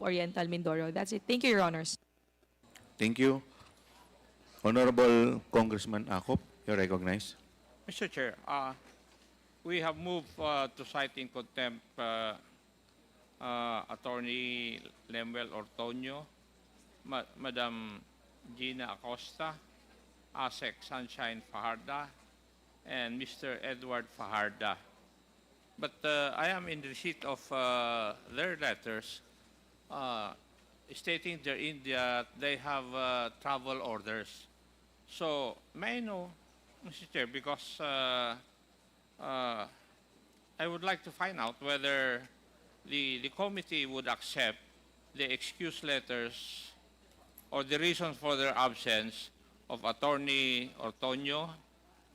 Oriental Mindoro. That's it. Thank you, Your Honors. Thank you. Honorable Congressman Akop, you're recognized. Mr. Chair, uh, we have moved uh, to cite in contempt uh, uh, Attorney Lemuel Ortonio, Ma- Madam Gina Acosta, ASEC Sunshine Fajarda, and Mr. Edward Fajarda. But uh, I am in receipt of uh, their letters uh, stating therein that they have uh, travel orders. So, may I know, Mr. Chair, because uh, uh, I would like to find out whether the, the committee would accept the excuse letters or the reasons for their absence of Attorney Ortonio,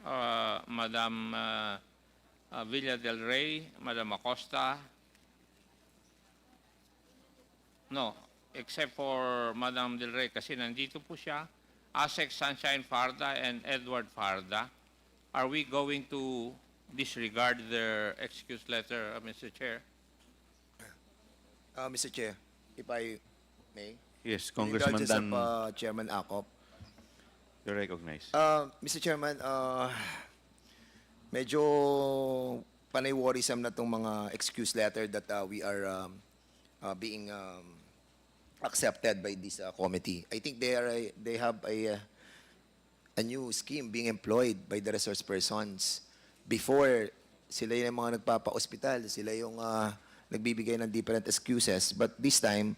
uh, Madam uh, uh, Villa del Rey, Madam Acosta, no, except for Madam Del Rey kasi nandito po siya, Asek Sunshine Farda and Edward Farda. Are we going to disregard their excuse letter, uh, Mr. Chair? Uh, Mr. Chair, if I may. Yes, Congressman indulgence of, Dan, uh, Chairman Akop. you're recognized. Uh, Mr. Chairman, uh, medyo panay worrisome na tong mga excuse letter that uh, we are um, uh, being um, accepted by this uh, committee. I think they are a- they have a uh, a new scheme being employed by the resource persons. Before, sila yung mga nagpapa-hospital, sila yung uh, nagbibigay ng different excuses. But this time,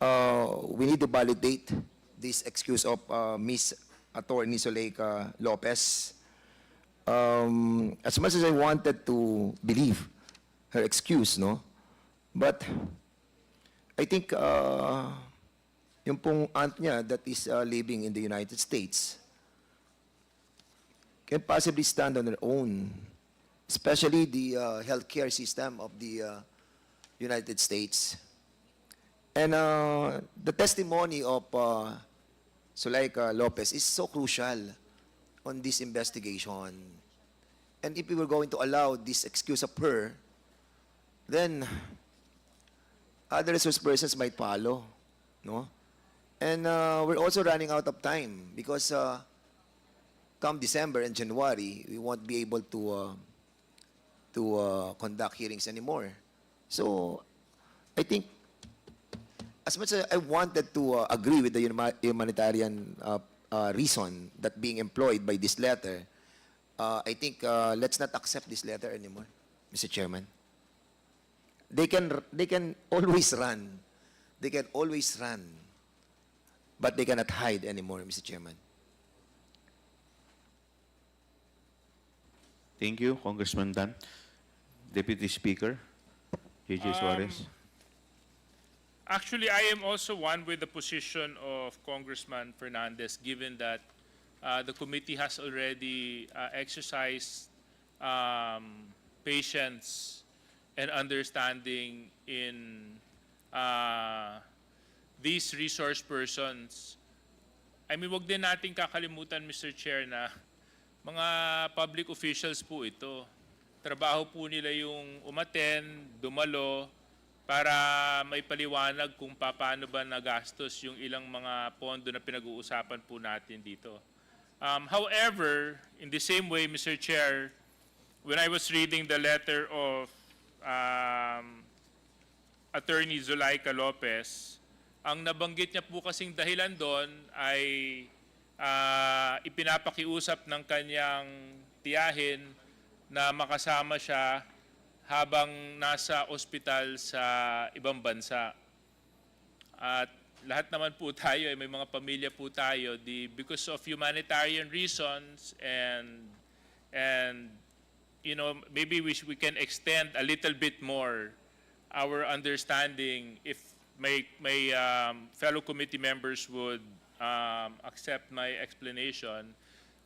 uh, we need to validate this excuse of uh, Miss Attorney Zuleika Lopez. Um, as much as I wanted to believe her excuse, no? But I think uh, yung pong aunt niya that is uh, living in the United States can possibly stand on their own, especially the uh, healthcare system of the uh, United States. And uh, the testimony of uh, Suleika Lopez is so crucial on this investigation. And if we were going to allow this excuse of her, then other resource persons might follow, no? And uh, we're also running out of time because uh, come December and January, we won't be able to uh, to uh, conduct hearings anymore. So, I think as much as I wanted to uh, agree with the huma- humanitarian uh, uh, reason that being employed by this letter, uh, I think uh, let's not accept this letter anymore, Mr. Chairman. They can they can always run, they can always run, but they cannot hide anymore, Mr. Chairman. Thank you, Congressman Dan. Deputy Speaker, J.J. Suarez. Actually, I am also one with the position of Congressman Fernandez, given that uh, the committee has already uh, exercised um, patience and understanding in uh, these resource persons. I mean, wag din natin kakalimutan, Mr. Chair, na mga public officials po ito. Trabaho po nila yung umaten, dumalo, para may paliwanag kung paano ba nagastos yung ilang mga pondo na pinag-uusapan po natin dito. Um, however, in the same way, Mr. Chair, when I was reading the letter of um, Attorney Zulaika Lopez, ang nabanggit niya po kasing dahilan doon ay ah, ipinapakiusap ng kanyang tiyahin na makasama siya habang nasa ospital sa ibang bansa. At lahat naman po tayo, eh, may mga pamilya po tayo, di, because of humanitarian reasons and and you know, maybe we, we can extend a little bit more our understanding if my, my um, fellow committee members would um, accept my explanation.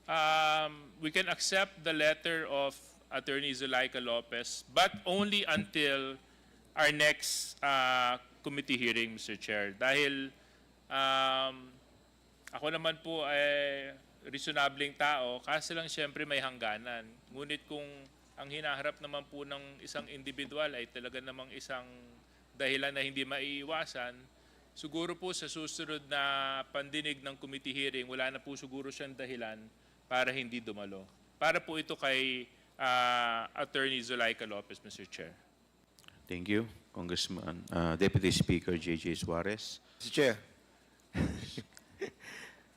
Um, we can accept the letter of Attorney Zuleika Lopez, but only until our next uh, committee hearing, Mr. Chair. Dahil um, ako naman po ay reasonableng tao, kasi lang siyempre may hangganan. Ngunit kung ang hinaharap naman po ng isang individual ay talaga namang isang dahilan na hindi maiiwasan, siguro po sa susunod na pandinig ng committee hearing, wala na po siguro siyang dahilan para hindi dumalo. Para po ito kay ah, Attorney Zulaika Lopez, Mr. Chair. Thank you, Congressman, uh, Deputy Speaker J.J. Suarez. Mr. Chair.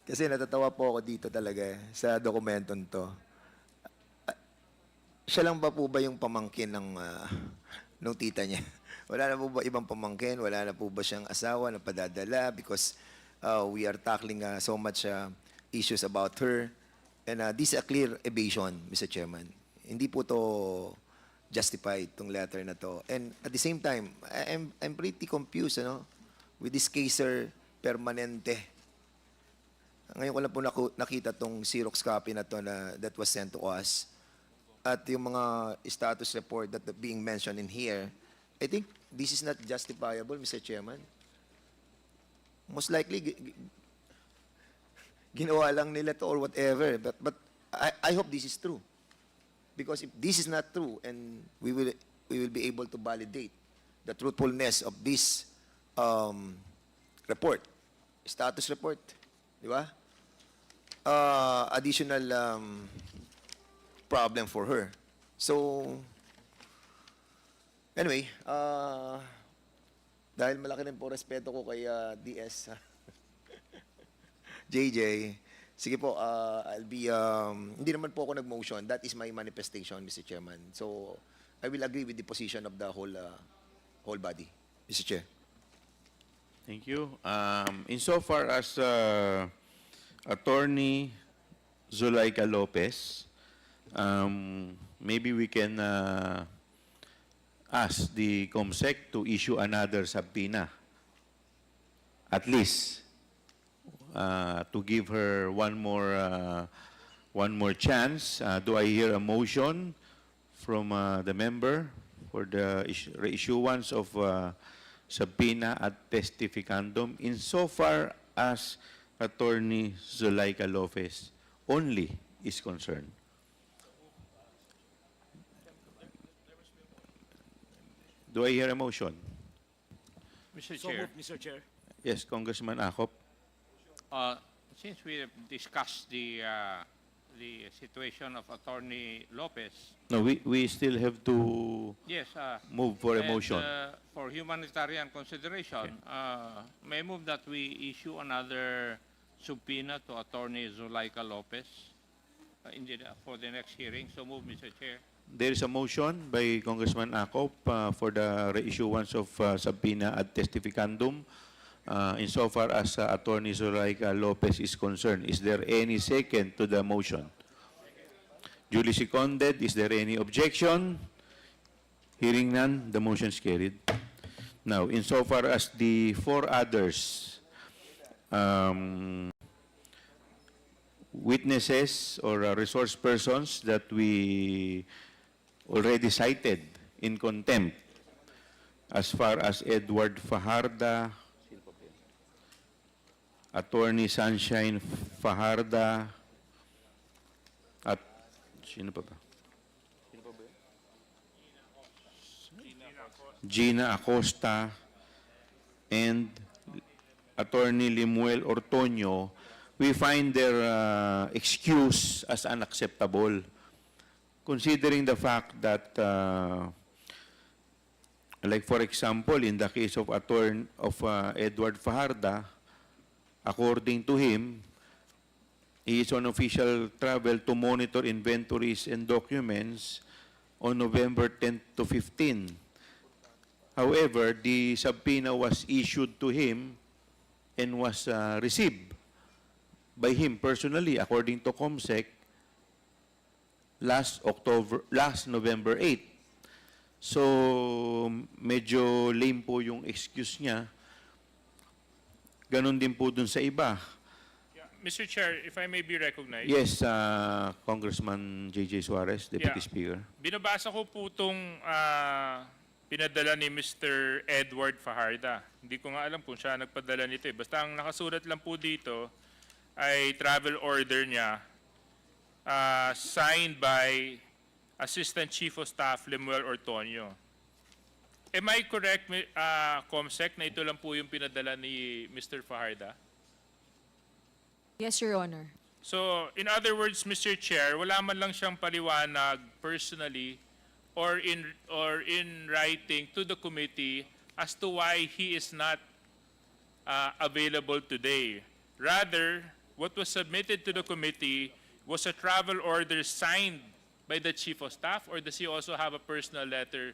Kasi natatawa po ako dito talaga eh, sa dokumentong to. Siya lang ba po ba yung pamangkin ng ah, nung tita niya? Wala na po ba ibang pamangkin? Wala na po ba siyang asawa na padadala? Because uh, we are tackling uh, so much uh, issues about her. And uh, this is a clear evasion, Mr. Chairman. Hindi po to justified, tong letter na to. And at the same time, I'm, I'm pretty confused, ano? With this caser permanente. Ngayon ko lang po nakita tong Xerox copy na to na that was sent to us. At yung mga status report that being mentioned in here, I think this is not justifiable, Mr. Chairman. Most likely, gi- gi- ginawa lang nila to or whatever. But, but I, I hope this is true. Because if this is not true, and we will, we will be able to validate the truthfulness of this um, report, status report, di ba? Uh, additional um, problem for her. So, anyway, uh, dahil malaki rin po respeto ko kay uh, DS, JJ, sige po, uh, I'll be, um, hindi naman po ako nag-motion. That is my manifestation, Mr. Chairman. So, I will agree with the position of the whole, uh, whole body, Mr. Chair. Thank you. Um, insofar as uh, Attorney Zulaika Lopez, um, maybe we can uh, ask the COMSEC to issue another subpoena. At least uh, to give her one more uh, one more chance. Uh, do I hear a motion from uh, the member for the is- reissuance of uh, subpoena at testificandum insofar as Attorney Zulaika Lopez only is concerned? Do I hear a motion? Mr. So Chair, moved, Mr. Chair. Yes, Congressman Akop. uh, since we have discussed the, uh, the situation of Attorney Lopez, No, we, we still have to yes, uh, move for a and, motion. uh, For humanitarian consideration, uh, may I move that we issue another subpoena to Attorney Zulaika Lopez uh, in the, for the next hearing. So move, Mr. Chair. There is a motion by Congressman Akop uh, for the reissuance of uh, subpoena ad testificandum uh, insofar as uh, Attorney Zoraika Lopez is concerned. Is there any second to the motion? Duly seconded. Is there any objection? Hearing none, the motion is carried. Now, insofar as the four others um, witnesses or uh, resource persons that we already cited in contempt as far as Edward Fajarda, Attorney Sunshine Fajarda, at sino pa ba? Gina Acosta and Attorney Limuel Ortonio, we find their uh, excuse as unacceptable. Considering the fact that uh, like for example in the case of attorney of uh, Edward Fajarda according to him he is on official travel to monitor inventories and documents on November 10 to 15 however the subpoena was issued to him and was uh, received by him personally according to COMSEC last October, last November 8. So, medyo lame po yung excuse niya. Ganon din po dun sa iba. Yeah. Mr. Chair, if I may be recognized. Yes, uh, Congressman J.J. Suarez, Deputy Yeah. Speaker. Binabasa ko po itong ah, pinadala ni Mr. Edward Fajarda. Hindi ko nga alam kung siya nagpadala nito eh. Basta ang nakasulat lang po dito ay travel order niya ah, signed by Assistant Chief of Staff Lemuel Ortonio. am I correct, uh, Comsec, na ito lang po yung pinadala ni Mr. Fajarda? Yes, Your Honor. So, in other words, Mr. Chair, wala man lang siyang paliwanag personally or in or in writing to the committee as to why he is not uh, available today. Rather, what was submitted to the committee was a travel order signed by the chief of staff, or does he also have a personal letter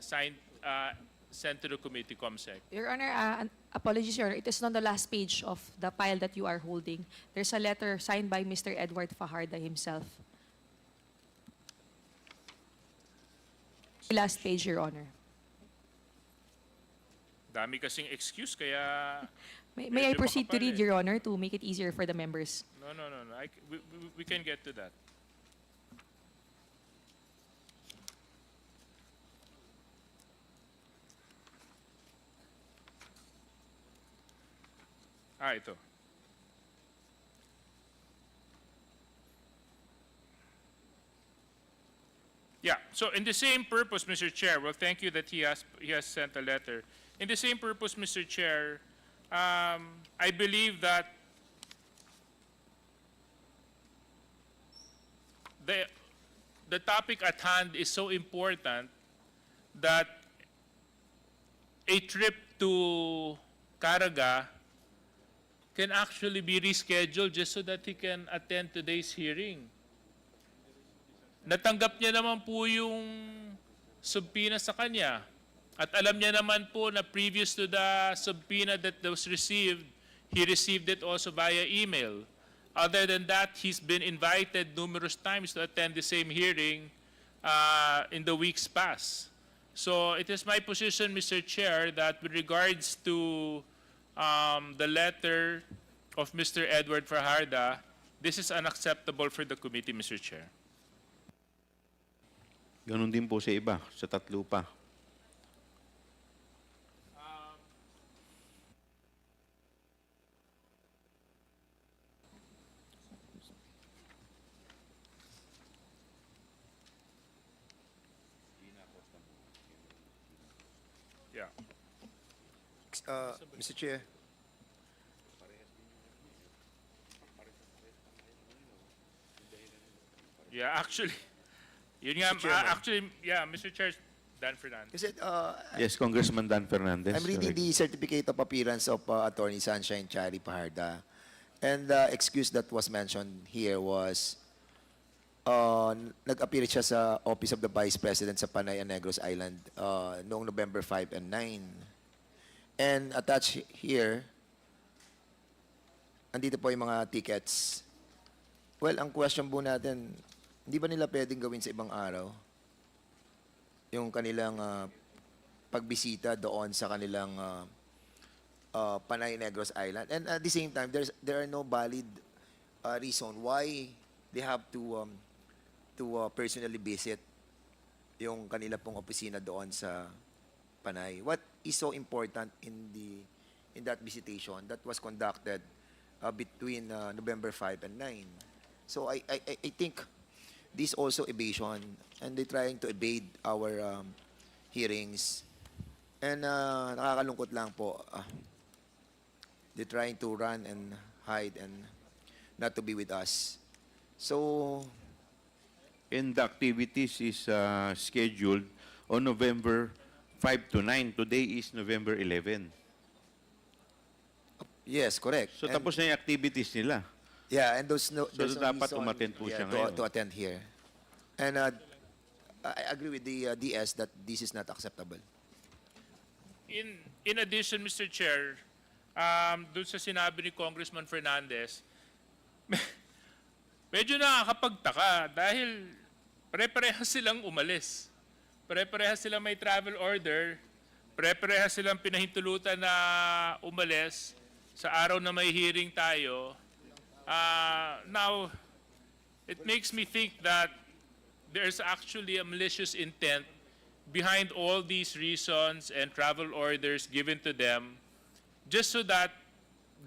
signed uh, sent to the committee, Comsec? Your Honor, uh, an- apologies, Your Honor. It is on the last page of the pile that you are holding. There's a letter signed by Mr. Edward Fajarda himself. Last page, Your Honor. Dami kasing excuse, kaya May, may I Medyo proceed to makapal read, eh. Your Honor, to make it easier for the members? no, no, no, no. I c we, we- we can get to that. Ah, ito. Yeah, so in the same purpose, Mr. Chair, well, thank you that he has, he has sent a letter. In the same purpose, Mr. Chair, um, I believe that the, the topic at hand is so important that a trip to Caraga can actually be rescheduled just so that he can attend today's hearing. Natanggap niya naman po yung subpoena sa kanya. At alam niya naman po na previous to the subpoena that was received, he received it also via email. Other than that, he's been invited numerous times to attend the same hearing uh, in the weeks past. So it is my position, Mr. Chair, that with regards to um, the letter of Mr. Edward Fajarda, this is unacceptable for the committee, Mr. Chair. Ganon din po sa iba, sa tatlo pa. Yeah. Uh, Mr. Chair, Yeah, actually, yun nga, Mr. Chairman. ah, actually, yeah, Mr. Chair, Dan Fernandez. kasi uh, Yes, Congressman Dan Fernandez. I'm reading Correct. the certificate of appearance of uh, Attorney Sunshine Chari Paharda. And the excuse that was mentioned here was uh, nag-appear siya sa Office of the Vice President sa Panay and Negros Island uh, noong November 5 and 9. And attached here, andito po yung mga tickets. Well, ang question po natin, hindi ba nila pwedeng gawin sa ibang araw? Yung kanilang ah, pagbisita doon sa kanilang uh, uh, Panay Negros Island. And at the same time, there's there are no valid uh, reason why they have to um, to uh, personally visit yung kanila pong opisina doon sa Panay. What is so important in the in that visitation that was conducted uh, between uh, November 5 and 9? So I I I- think this also evasion and they trying to evade our um, hearings and uh, nakakalungkot lang po uh, they're trying to run and hide and not to be with us so And the activities is uh, scheduled on November 5 to 9. Today is November 11. yes correct So And- tapos na yung activities nila. Yeah, and those no, So, there's no dapat reason, umattend po siya to, ngayon. to attend here. And uh, I agree with the uh, DS that this is not acceptable. In, in addition, Mr. Chair, um, dun sa sinabi ni Congressman Fernandez, medyo nakakapagtaka dahil pare-parehas silang umalis. Pare-parehas silang may travel order, pare-parehas silang pinahintulutan na umalis sa araw na may hearing tayo. Uh, now, it makes me think that there's actually a malicious intent behind all these reasons and travel orders given to them just so that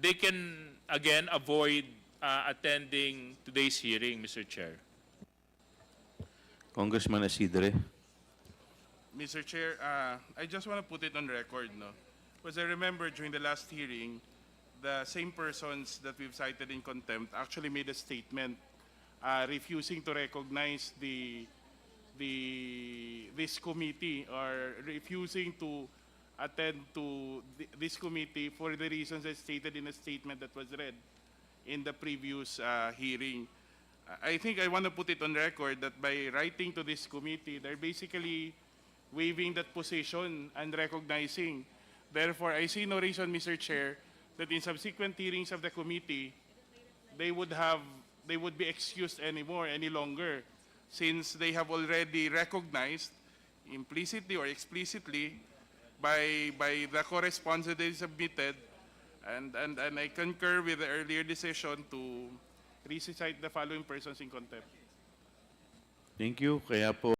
they can again avoid uh, attending today's hearing, Mr. Chair. Congressman Asidre. Mr. Chair, uh, I just want to put it on record, no? Because I remember during the last hearing, the same persons that we've cited in contempt actually made a statement uh, refusing to recognize the the this committee or refusing to attend to th- this committee for the reasons as stated in a statement that was read in the previous uh, hearing. I think I want to put it on record that by writing to this committee, they're basically waiving that position and recognizing. Therefore, I see no reason, Mr. Chair, that in subsequent hearings of the committee, they would have, they would be excused anymore, any longer, since they have already recognized implicitly or explicitly by, by the correspondence they submitted, and, and, and I concur with the earlier decision to recite the following persons in contempt. Thank you. Kaya po